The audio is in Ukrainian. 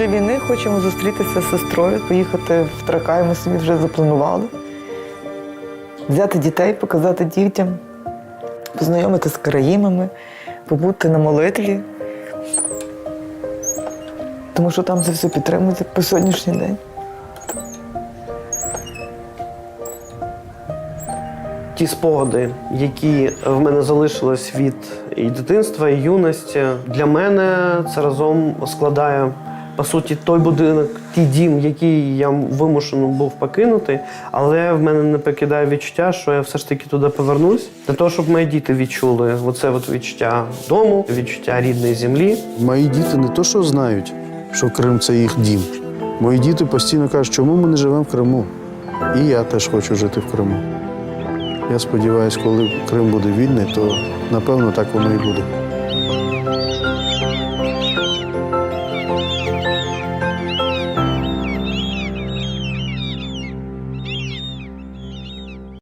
Після війни хочемо зустрітися з сестрою, поїхати в Тракай, ми собі вже запланували. Взяти дітей, показати дітям, познайомити з караїмами, побути на молитві. Тому що там це все підтримується по сьогоднішній день. Ті спогади, які в мене залишились від і дитинства, і юності, для мене це разом складає по суті той будинок, ті дім, який я вимушено був покинути, але в мене не покидає відчуття, що я все ж таки туди повернусь, для того, щоб мої діти відчули оце от відчуття дому, відчуття рідної землі. Мої діти не то, що знають, що Крим це їх дім. Мої діти постійно кажуть, чому ми не живемо в Криму. І я теж хочу жити в Криму. Я сподіваюся, коли Крим буде вільний, то напевно так воно і буде.